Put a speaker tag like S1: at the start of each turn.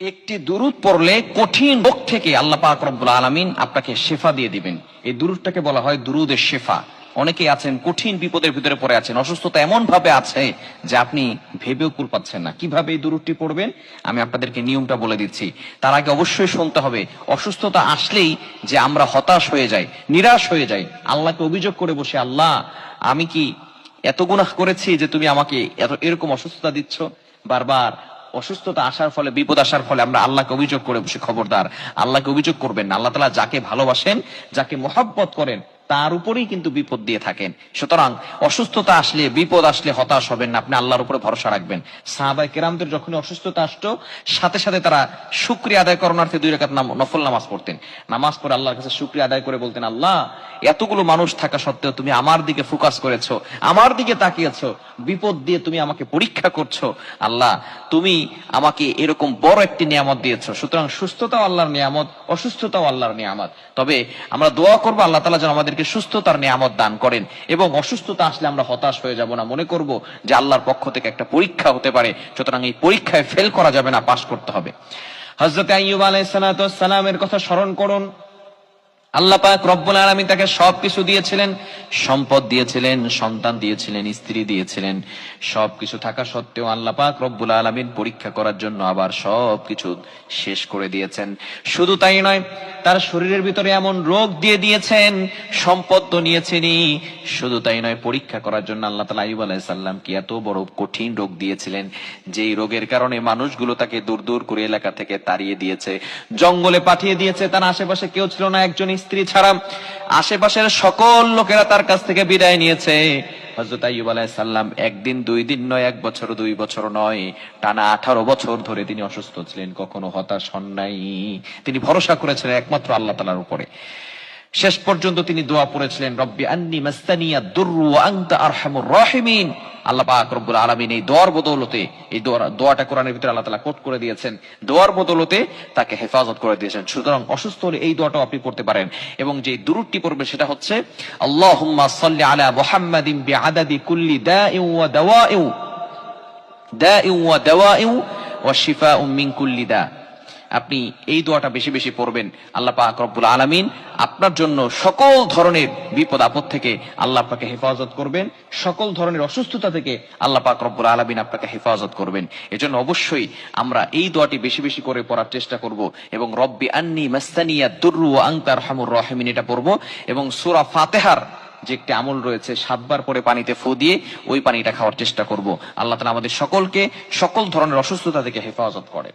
S1: একটি দুরুদ পড়লে কঠিন রোগ থেকে আল্লাহ পাক রব্বুল আলামিন আপনাকে শেফা দিয়ে দিবেন। এই দুরুদটাকে বলা হয় দুরুদের শেফা। অনেকেই আছেন, কঠিন বিপদের ভিতরে পড়ে আছেন, অসুস্থতা এমন ভাবে আছে যে আপনি ভেবেও কুল পাচ্ছেন না। কীভাবে এই দুরুদটি পড়বেন? আমি আপনাদেরকে নিয়মটা বলে দিচ্ছি। তার আগে অবশ্যই শুনতে হবে, অসুস্থতা আসলেই যে আমরা হতাশ হয়ে যাই, নিরাশ হয়ে যাই, আল্লাহকে অভিযোগ করে বসে, আল্লাহ, আমি কি এত গুনাহ করেছি যে তুমি আমাকে এত, এরকম অসুস্থতা দিচ্ছ? বারবার অসুস্থতা আসার ফলে, বিপদ আসার ফলে আমরা আল্লাহকে অভিযোগ করে বসে খবরদার। আল্লাহকে অভিযোগ করবেন আল্লাহ তালা যাকে ভালোবাসেন, যাকে মহাব্বত করেন তার উপরেই কিন্তু বিপদ দিয়ে থাকেন। সুতরাং অসুস্থতা আসলে, বিপদ আসলে হতাশ হবেন না, আপনি আল্লাহর উপরে ভরসা রাখবেন। সাহাবাই কেরামদের যখন অসুস্থতা আসতো, সাথে সাথে তারা শুক্রিয়া আদায় করণার্থে দুই রেখাত নফল নামাজ পড়তেন। নামাজ পড়ে আল্লাহর কাছে শুক্রিয়া আদায় করে বলতেন, আল্লাহ, এতগুলো মানুষ থাকা সত্ত্বেও তুমি আমার দিকে ফোকাস করেছ, আমার দিকে তাকিয়েছো, বিপদ দিয়ে তুমি আমাকে পরীক্ষা করছ। আল্লাহ, তুমি আমাকে এরকম বড় একটি নিয়ামত দিয়েছ। সুতরাং সুস্থতাও আল্লাহর নিয়ামত, অসুস্থতাও আল্লাহর নিয়ামত। তবে আমরা দোয়া করব, আল্লাহ তালা যেন আমাদেরকে সুস্থতার নিয়ামত দান করেন এবং অসুস্থতা আসলে আমরা হতাশ হয়ে যাব না। মনে করব যে আল্লাহর পক্ষ থেকে একটা পরীক্ষা হতে পারে, সুতরাং এই পরীক্ষায় ফেল করা যাবে না পাশ করতে হবে। হজরত আইয়ুব আলাইসালামের কথা স্মরণ করুন। আল্লাহ পাক রব্বুল আলামিন তাকে সবকিছু দিয়েছিলেন, সম্পদ দিয়েছিলেন, সন্তান দিয়েছিলেন, স্ত্রী দিয়েছিলেন। সবকিছু থাকা সত্ত্বেও আল্লাহ পাক রব্বুল আলামিন পরীক্ষা করার জন্য আবার সবকিছু শেষ করে দিয়েছেন। শুধু তাই নয় তার শরীরের ভিতরে এমন রোগ দিয়ে দিয়েছেন, সম্পদ তো নিয়েছেনই। শুধু তাই নয়, পরীক্ষা করার জন্য আল্লাহ তালা আইব আলাইসাল্লাম কি এত বড় কঠিন রোগ দিয়েছিলেন, যেই রোগের কারণে মানুষগুলো তাকে দূর দূর করে এলাকা থেকে তাড়িয়ে দিয়েছে, জঙ্গলে পাঠিয়ে দিয়েছে। তার আশেপাশে কেউ ছিল না, একজন স্ত্রী ছাড়া। আশেপাশের সকল লোকেরা তার কাছ থেকে বিদায় নিয়েছে। হজরত আইব আলাইসাল্লাম একদিন, দুই দিন নয়, এক বছর দুই বছর নয়, টানা আঠারো বছর ধরে তিনি অসুস্থ ছিলেন, কখনো হতাশ হন নাই। তিনি ভরসা করেছিলেন একমাত্র আল্লাহ তালার উপরে। শেষ পর্যন্ত তিনি দোয়া পড়েছিলেন, রব্বি আন্নি মাস্তানিয়া দুর্রু আংতা আরহামুর রাহিমিন। আল্লাহ পাক আলামিন এই দোয়ার বদৌলতে, এই দোয়াটা কোরআনের ভিতরে আল্লাহ তাআলা কোট করে দিয়েছেন। দোয়ার বদৌলতে তাকে হেফাজত করে দিয়েছেন। সুতরাং অসুস্থ হলে এই দোয়াটাও আপনি পড়তে পারেন। এবং যে দুরুদটি পড়বে সেটা হচ্ছে, আল্লাহুম্মা সাল্লি আলা মুহাম্মাদিন বিআদাদি কুল্লি দাইন ওয়া দাওয়াইন দাইন ওয়া দাওয়াইন ওয়া শিফাউম মিন কুল্লি দা। আপনি এই দোয়াটা বেশি বেশি পড়বেন। আল্লাহ পাক রব্বুল আলামিন আপনার জন্য সকল ধরনের বিপদ আপদ থেকে আল্লাহ আপনাকে হেফাজত করবেন। সকল ধরনের অসুস্থতা থেকে আল্লাহ পাক রব্বুল আলামিন আপনাকে হেফাজত করবেন। এজন্য অবশ্যই আমরা এই দোয়াটি বেশি বেশি করে পড়ার চেষ্টা করব এবং রব্বি আন্নি মাস্তানিয়া দুররু ওয়া আনতা আরহামুর রাহিমিন এটা পড়ব এবং সূরা ফাতেহার যে একটি আমল রয়েছে সাতবার পরে পানিতে ফু দিয়ে ওই পানিটা খাওয়ার চেষ্টা করব। আল্লাহ তাআলা আমাদের সকলকে সকল ধরনের অসুস্থতা থেকে হেফাজত করে।